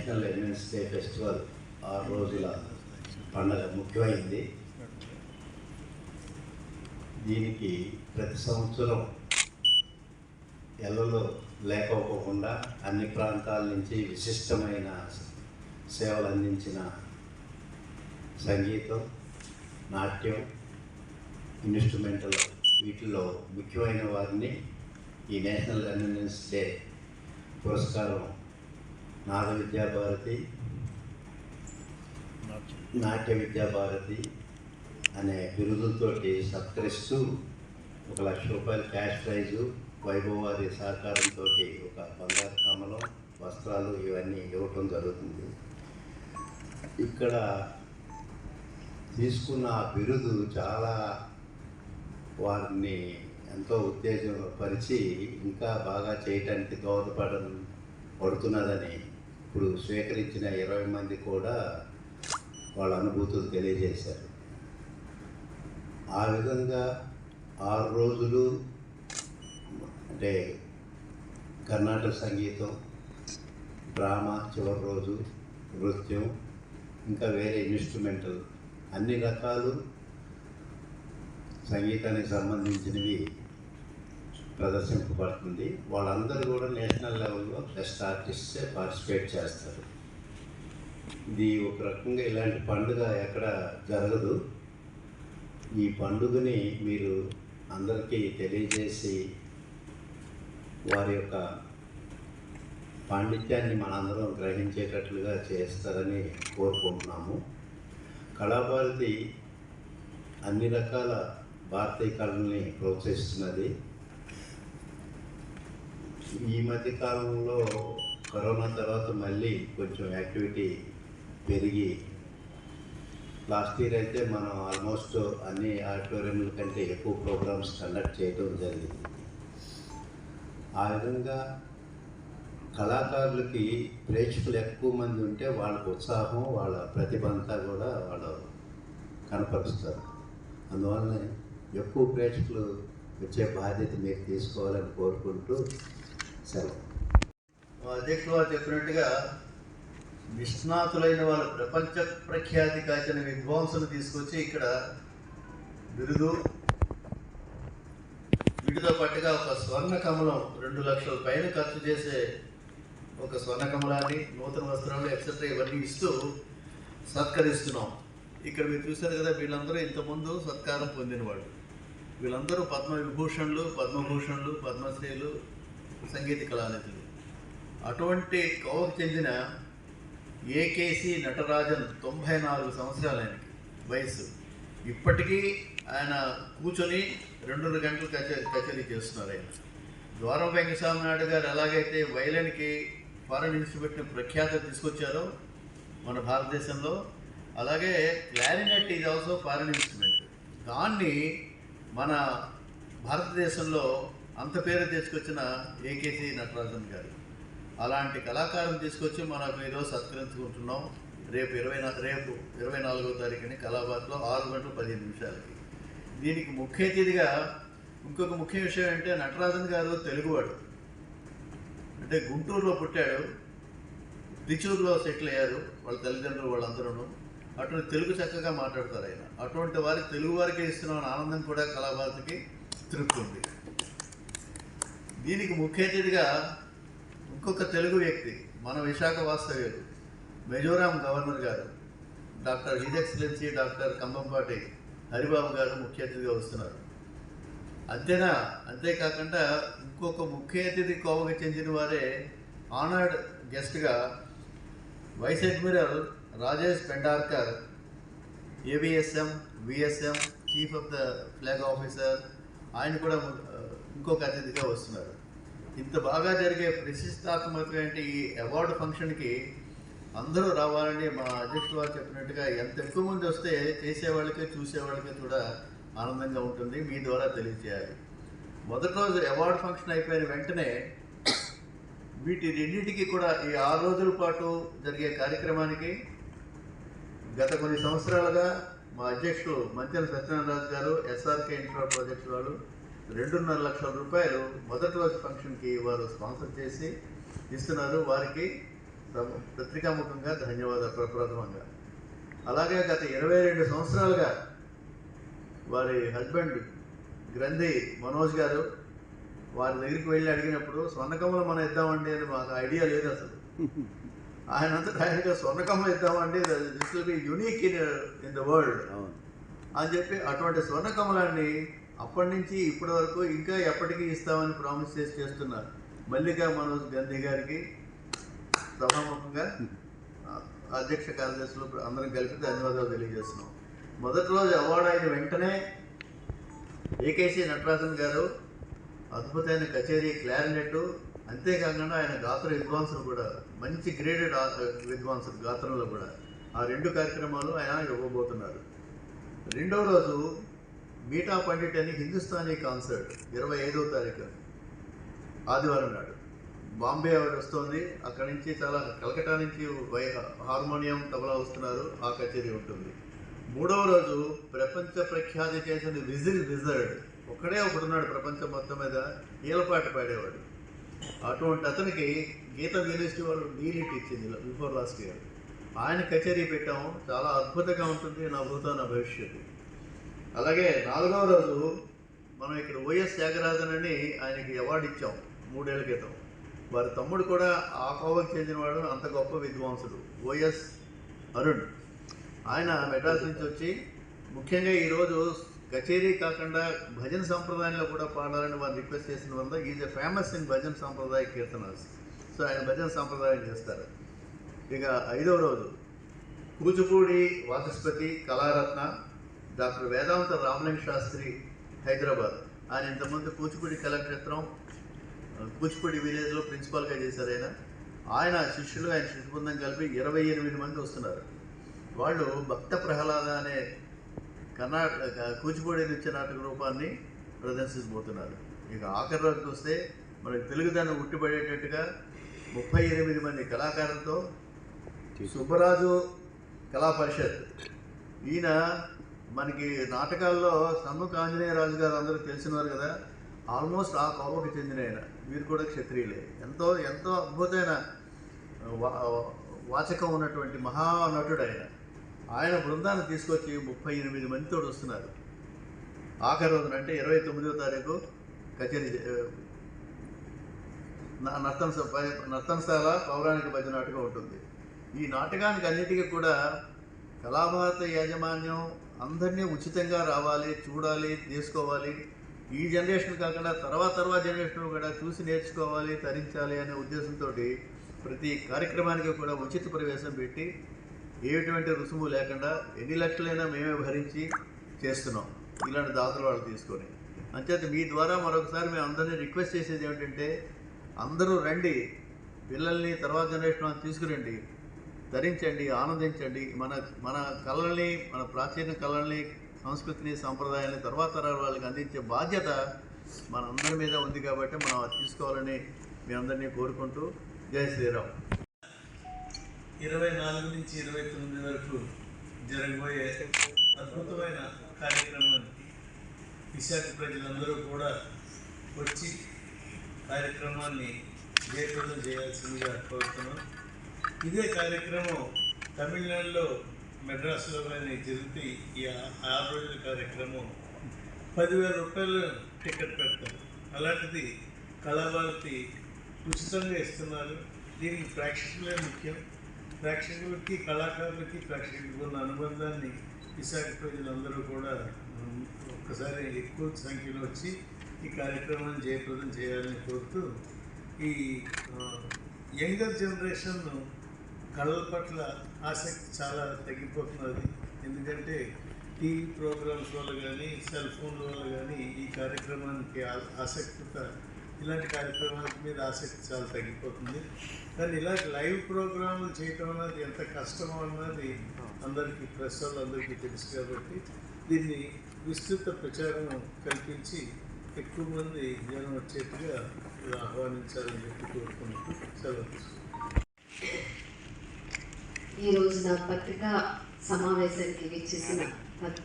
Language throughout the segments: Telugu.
నేషనల్ ఎలిమెంట్స్ డే ఫెస్టివల్ ఆరు రోజుల పండగ ముఖ్యమైంది. దీనికి ప్రతి సంవత్సరం ఎల్లలో లేకపోకుండా అన్ని ప్రాంతాల నుంచి విశిష్టమైన సేవలు అందించిన సంగీతం నాట్యం ఇన్స్ట్రుమెంటల్ వీటిలో ముఖ్యమైన వారిని ఈ నేషనల్ అటెండెన్స్ డే పురస్కారం నాద విద్యాభారతి నాట్య విద్యాభారతి అనే బిరుదులతోటి సత్కరిస్తూ ఒక లక్ష రూపాయల క్యాష్ ప్రైజు వైభవారి సహకారంతో ఒక బంగారు కమలం వస్త్రాలు ఇవన్నీ ఇవ్వటం జరుగుతుంది. ఇక్కడ తీసుకున్న ఆ బిరుదు చాలా వారిని ఎంతో ఉత్తేజపరిచి ఇంకా బాగా చేయటానికి దోహదపడ పడుతున్నదని ఇప్పుడు స్వీకరించిన ఇరవై మంది కూడా వాళ్ళ అనుభూతులు తెలియజేశారు. ఆ విధంగా ఆరు రోజులు అంటే కర్ణాటక సంగీతం డ్రామా చివరి రోజు నృత్యం ఇంకా వేరే ఇన్స్ట్రుమెంటల్ అన్ని రకాలు సంగీతానికి సంబంధించినవి ప్రదర్శింపబడుతుంది. వాళ్ళందరూ కూడా నేషనల్ లెవెల్లో బెస్ట్ ఆర్టిస్ట్సే పార్టిసిపేట్ చేస్తారు. ఇది ఒక రకంగా ఇలాంటి పండుగ ఎక్కడ జరగదు. ఈ పండుగని మీరు అందరికీ తెలియజేసి వారి యొక్క పాండిత్యాన్ని మనందరం గ్రహించేటట్లుగా చేస్తారని కోరుకుంటున్నాము. కళాభారతి అన్ని రకాల భారతీయ కళల్ని ప్రోత్సహిస్తున్నది. ఈ మధ్య కాలంలో కరోనా తర్వాత మళ్ళీ కొంచెం యాక్టివిటీ పెరిగి లాస్ట్ ఇయర్ అయితే మనం ఆల్మోస్ట్ అన్ని ఆడిటోరియంల కంటే ఎక్కువ ప్రోగ్రామ్స్ కండక్ట్ చేయడం జరిగింది. ఆ విధంగా కళాకారులకి ప్రేక్షకులు ఎక్కువ మంది ఉంటే వాళ్ళకు ఉత్సాహం వాళ్ళ ప్రతిభ అంతా కూడా వాళ్ళు కనపరుస్తారు. అందువల్ల ఎక్కువ ప్రేక్షకులు వచ్చే బాధ్యత మీరు తీసుకోవాలని కోరుకుంటూ సెలవు మా అధ్యక్షులు వారు చెప్పినట్టుగా నిష్ణాతులైన వాళ్ళు ప్రపంచ ప్రఖ్యాతి కాచిన విద్వాంసులు తీసుకొచ్చి ఇక్కడ బిరుదు వీటితో పాటుగా ఒక స్వర్ణ కమలం రెండు లక్షల పైన ఖర్చు చేసే ఒక స్వర్ణ కమలాన్ని నూతన వస్త్రాలు ఎక్సెట్రా ఇవన్నీ ఇస్తూ సత్కరిస్తున్నాం. ఇక్కడ మీరు చూశారు కదా వీళ్ళందరూ ఇంతకుముందు సత్కారం పొందిన వాళ్ళు వీళ్ళందరూ పద్మ విభూషణులు పద్మభూషణులు పద్మశ్రీలు సంగీత కళానిధులు అటువంటి కోవకు చెందిన ఏకేసి నటరాజన్ తొంభై నాలుగు సంవత్సరాలు ఆయనకి వయసు ఇప్పటికీ ఆయన కూర్చొని రెండున్నర గంటలు కచ కచేరీ చేస్తున్నారు ఆయన. ద్వారం వెంకటస్వామి నాయుడు గారు ఎలాగైతే వైలన్కి ఫారెన్ ఇన్స్టిట్యూట్ని ప్రఖ్యాత తీసుకొచ్చారో మన భారతదేశంలో అలాగే clarinet is also foreign instrument దాన్ని మన భారతదేశంలో అంత పేరు తీసుకొచ్చిన ఏకేసి నటరాజన్ గారు. అలాంటి కళాకారం తీసుకొచ్చి మనకు ఈరోజు సత్కరించుకుంటున్నాం. రేపు ఇరవై రేపు ఇరవై నాలుగో తారీఖుని కళాబాద్లో ఆరు గంటల పదిహేను నిమిషాలకి. దీనికి ముఖ్య అతిథిగా ఇంకొక ముఖ్య విషయం అంటే నటరాజన్ గారు తెలుగువాడు. అంటే గుంటూరులో పుట్టాడు. త్రిచూరులో సెటిల్ అయ్యారు. వాళ్ళ తల్లిదండ్రులు వాళ్ళందరూ అటువంటి తెలుగు చక్కగా మాట్లాడతారు ఆయన. అటువంటి వారి తెలుగు వారికి ఇస్తున్న ఆనందం కూడా కళాభారతికి తృప్తి ఉంది. దీనికి ముఖ్య అతిథిగా ఇంకొక తెలుగు వ్యక్తి మన విశాఖ వాస్తవ్యులు మిజోరాం గవర్నర్ గారు doctor his excellency doctor Kambhampati Haribabu గారు ముఖ్య అతిథిగా వస్తున్నారు. అంతేనా? అంతేకాకుండా ఇంకొక ముఖ్య అతిథి కోవకు చెందిన వారే ఆనర్డ్ గెస్ట్గా vice admiral Rajesh Pendarkar AVSM VSM chief of the flag officer ఆయన కూడా ఇంకొక అతిథిగా వస్తున్నారు. ఇంత బాగా జరిగే ప్రతిష్టాత్మకమైన ఈ అవార్డు ఫంక్షన్కి అందరూ రావాలని మా అధ్యక్షులు వారు చెప్పినట్టుగా ఎంత ఎక్కువ మంది వస్తే చేసేవాళ్ళకి చూసేవాళ్ళకి కూడా ఆనందంగా ఉంటుంది. మీ ద్వారా తెలియజేయాలి. మొదటి రోజు అవార్డు ఫంక్షన్ అయిపోయిన వెంటనే వీటి రెండింటికి కూడా ఈ ఆరు రోజుల పాటు జరిగే కార్యక్రమానికి గత కొన్ని సంవత్సరాలుగా మా అధ్యక్షుడు మంచెల సత్యనారాయణ గారు ఎస్ఆర్కే ఇన్ఫ్రా ప్రాజెక్ట్స్ వాళ్ళు రెండున్నర లక్షల రూపాయలు మొదటి రోజు ఫంక్షన్కి వారు స్పాన్సర్ చేసి ఇస్తున్నారు. వారికి పత్రికాముఖంగా ధన్యవాదాలు ప్రప్రథమంగా. అలాగే గత ఇరవై రెండు సంవత్సరాలుగా వారి హస్బెండ్ గ్రంథి మనోజ్ గారు వారి దగ్గరికి వెళ్ళి అడిగినప్పుడు స్వర్ణకమలం మనం ఇద్దామండి అని మాకు ఐడియా లేదు అసలు. ఆయన అంతటా ఆయనగా స్వర్ణకమలం ఇద్దామండి this will be unique in in the world అని చెప్పి అటువంటి స్వర్ణకమలాన్ని అప్పటి నుంచి ఇప్పటి వరకు ఇంకా ఎప్పటికీ ఇస్తామని ప్రామిస్ చేసి చేస్తున్నారు. మల్లికా మనోజ్ గాంధీ గారికి సభాముఖంగా అధ్యక్ష కార్యదర్శులు అందరం కలిపి ధన్యవాదాలు తెలియజేస్తున్నాం. మొదటి రోజు అవార్డు అయిన వెంటనే ఏకేసీ నటరాజన్ గారు అద్భుతమైన కచేరీ క్లారినెట్ అంతేకాకుండా ఆయన గాత్ర విద్వాంసులు కూడా మంచి గ్రేడెడ్ విద్వాంసులు గాత్రంలో కూడా ఆ రెండు కార్యక్రమాలు ఆయన ఇవ్వబోతున్నారు. రెండవ రోజు మీఠా పండిట్ అని హిందుస్థానీ కాన్సర్ట్ ఇరవై ఐదవ తారీఖు ఆదివారం నాడు. బాంబే ఆవిడ వస్తుంది. అక్కడి నుంచి చాలా కలకటా నుంచి వై హార్మోనియం తబలా వస్తున్నారు. ఆ కచేరీ ఉంటుంది. మూడవ రోజు ప్రపంచ ప్రఖ్యాతి చేసిన విజిల్ విజర్డ్. ఒక్కడే ఒకడున్నాడు ప్రపంచం మొత్తం మీద. ఈలపాట పాడేవాడు. అటువంటి అతనికి గీత యూనివర్సిటీ వాళ్ళు డీలిట్ ఇచ్చింది బిఫోర్ లాస్ట్ ఇయర్. ఆయన కచేరీ పెట్టాము. చాలా అద్భుతంగా ఉంటుంది. నా భూతో నా భవిష్యత్తు. అలాగే నాలుగవ రోజు మనం ఇక్కడ వైఎస్ త్యాగరాజన్ అని ఆయనకి అవార్డు ఇచ్చాం మూడేళ్ళ క్రితం. వారి తమ్ముడు కూడా ఆ కోవకు చెందినవాడు అంత గొప్ప విద్వాంసుడు ఓఎస్ అరుణ్. ఆయన మెడ్రాస్ నుంచి వచ్చి ముఖ్యంగా ఈరోజు కచేరీ కాకుండా భజన సంప్రదాయంలో కూడా పాడాలని వారు రిక్వెస్ట్ చేసిన వల్ల ఈజ్ ఎ ఫేమస్ ఇన్ భజన సాంప్రదాయ కీర్తనస్ సో ఆయన భజన సాంప్రదాయం చేస్తారు. ఇక ఐదవ రోజు కూచిపూడి వాచస్పతి కళారత్న డాక్టర్ వేదాంత రామలింగ శాస్త్రి హైదరాబాద్. ఆయన ఇంతకుముందు కూచిపూడి కళాక్షేత్రం కూచిపూడి విలేజ్లో ప్రిన్సిపాల్గా చేశారు ఆయన. ఆయన శిష్యులు ఆయన శిష్య బృందం కలిపి ఇరవై ఎనిమిది మంది వస్తున్నారు. వాళ్ళు భక్త ప్రహ్లాద అనే కర్ణాటక కూచిపూడి నృత్య నాటక రూపాన్ని ప్రదర్శించబోతున్నారు. ఇక ఆఖరి రోజుకి వస్తే మనకి తెలుగుదనం ఉట్టిపడేటట్టుగా ముప్పై ఎనిమిది మంది కళాకారులతో సుబ్బరాజు కళా పరిషత్ ఈయన మనకి నాటకాల్లో సన్ముఖ ఆంజనేయరాజు గారు అందరూ తెలిసినారు కదా ఆల్మోస్ట్ ఆ కోపకి చెందిన ఆయన. వీరు కూడా క్షత్రియులే. ఎంతో ఎంతో అద్భుతమైన వాచకం ఉన్నటువంటి మహానటుడు ఆయన. ఆయన బృందాన్ని తీసుకొచ్చి ముప్పై ఎనిమిది మందితో వస్తున్నారు. ఆఖరి రోజున అంటే ఇరవై తొమ్మిదో తారీఖు కచేరీ నర్తన నర్తనశాల పౌరాణిక భజన నాటకం ఉంటుంది. ఈ నాటకానికి అన్నిటికీ కూడా కళాభారత యాజమాన్యం అందరినీ ఉచితంగా రావాలి చూడాలి తీసుకోవాలి ఈ జనరేషన్ కాకుండా తర్వాత తర్వాత జనరేషన్ కూడా చూసి నేర్చుకోవాలి తరించాలి అనే ఉద్దేశంతో ప్రతి కార్యక్రమానికి కూడా ఉచిత ప్రవేశం పెట్టి ఏటువంటి రుసుము లేకుండా ఎన్ని లక్షలైనా మేమే భరించి చేస్తున్నాం. ఇలాంటి దాతలు వాళ్ళు తీసుకొని. అంచేత మీ ద్వారా మరొకసారి మేము అందరినీ రిక్వెస్ట్ చేసేది ఏమిటంటే అందరూ రండి. పిల్లల్ని తర్వాత జనరేషన్ వాళ్ళు తీసుకురండి. ధరించండి ఆనందించండి. మన మన కళల్ని మన ప్రాచీన కళల్ని సంస్కృతిని సంప్రదాయాన్ని తర్వాత తరాల వాళ్ళకి అందించే బాధ్యత మనందరి మీద ఉంది కాబట్టి మనం అది తీసుకోవాలని మీ అందరినీ కోరుకుంటూ జై శ్రీరామ్. ఇరవై నాలుగు నుంచి ఇరవై తొమ్మిది వరకు జరగబోయే అద్భుతమైన కార్యక్రమానికి విశాఖ ప్రజలందరూ కూడా వచ్చి కార్యక్రమాన్ని జయప్రదం చేయాల్సిందిగా కోరుతున్నాం. ఇదే కార్యక్రమం తమిళనాడులో మెడ్రాస్లో కానీ జరిగితే ఈ ఆరు రోజుల కార్యక్రమం. పదివేల రూపాయలు టికెట్ పెడతారు. అలాంటిది కళాభారతి ఉచితంగా ఇస్తున్నారు. దీనికి ప్రేక్షకులే ముఖ్యం. ప్రేక్షకులకి కళాకారులకి ప్రేక్షకులకు ఉన్న అనుబంధాన్ని విశాఖ ప్రజలందరూ కూడా ఒక్కసారి ఎక్కువ సంఖ్యలో వచ్చి ఈ కార్యక్రమాన్ని జయప్రదం చేయాలని కోరుతూ ఈ యంగర్ జనరేషన్ కళల పట్ల ఆసక్తి చాలా తగ్గిపోతున్నది. ఎందుకంటే టీవీ ప్రోగ్రామ్స్ వల్ల కానీ సెల్ ఫోన్ల వల్ల కానీ ఈ కార్యక్రమానికి ఆ- ఆసక్తిత ఇలాంటి కార్యక్రమాల మీద ఆసక్తి చాలా తగ్గిపోతుంది. కానీ ఇలాంటి లైవ్ ప్రోగ్రాములు చేయటం అన్నది ఎంత కష్టమో అన్నది అందరికీ ప్రెస్ వాళ్ళందరికీ తెలుసు కాబట్టి దీన్ని విస్తృత ప్రచారం కల్పించి ఎక్కువ మంది జనం వచ్చేట్టుగా ఇది ఆహ్వానించాలని చెప్పి కోరుకుంటూ సెలవు ఈరోజు నా పత్రికా సమావేశానికి విచ్చేసిన ప-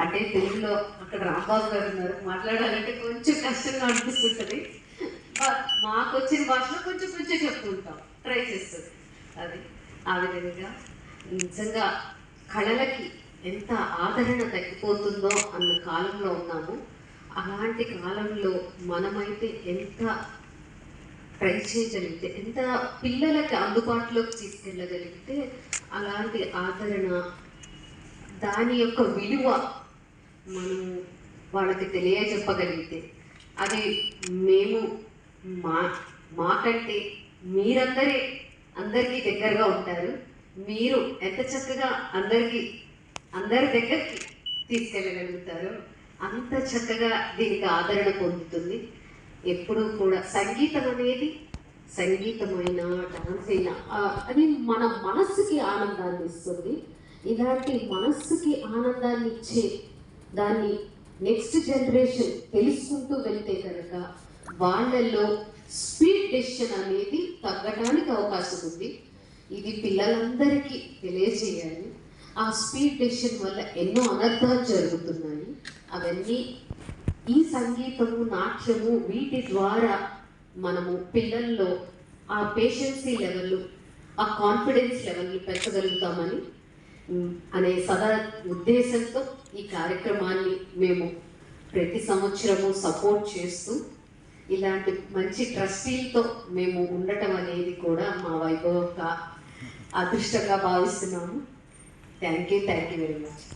అంటే తెలుగులో అక్కడ రాంబాబు గారు ఉన్నారు. మాట్లాడాలంటే కొంచెం కష్టంగా అనిపిస్తుంటుంది. మాకు వచ్చిన భాషలో కొంచెం కొంచెం చెప్పుకుంటాం ట్రై చేస్తుంది. అది ఆ విధంగా నిజంగా కళలకి ఎంత ఆదరణ తగ్గిపోతుందో అన్న కాలంలో ఉన్నాము. అలాంటి కాలంలో మనమైతే ఎంత ట్రై చేయగలిగితే ఎంత పిల్లలకి అందుబాటులోకి తీసుకెళ్ళగలిగితే అలాంటి ఆదరణ దాని యొక్క విలువ మనం వాళ్ళకి తెలియజెప్పగలిగితే అది మేము మా మాకంటే మీరందరే అందరికీ దగ్గరగా ఉంటారు. మీరు ఎంత చక్కగా అందరికీ అందరి దగ్గరికి తీసుకెళ్ళగలుగుతారు. అంత చక్కగా దీనికి ఆదరణ పొందుతుంది. ఎప్పుడూ కూడా సంగీతం అనేది సంగీతమైన డాన్స్ అయినా అది మన మనస్సుకి ఆనందాన్ని ఇస్తుంది. ఇలాంటి మనస్సుకి ఆనందాన్ని ఇచ్చే దాన్ని నెక్స్ట్ జనరేషన్ తెలుసుకుంటూ వెళ్తే కనుక వాళ్ళల్లో స్పీడ్ డెసిషన్ అనేది తగ్గడానికి అవకాశం ఉంది. ఇది పిల్లలందరికీ తెలియజేయాలి. ఆ స్పీడ్ డెసిషన్ వల్ల ఎన్నో అనర్థాలు జరుగుతున్నాయి. అవన్నీ ఈ సంగీతము నాట్యము వీటి ద్వారా మనము పిల్లల్లో ఆ పేషెన్సీ లెవెల్ ఆ కాన్ఫిడెన్స్ లెవెల్ పెంచగలుగుతామని అనే సదా ఉద్దేశంతో ఈ కార్యక్రమాన్ని మేము ప్రతి సంవత్సరము సపోర్ట్ చేస్తూ ఇలాంటి మంచి ట్రస్టీలతో మేము ఉండటం అనేది కూడా మా వైభవ అదృష్టంగా భావిస్తున్నాము. Thank you thank you very much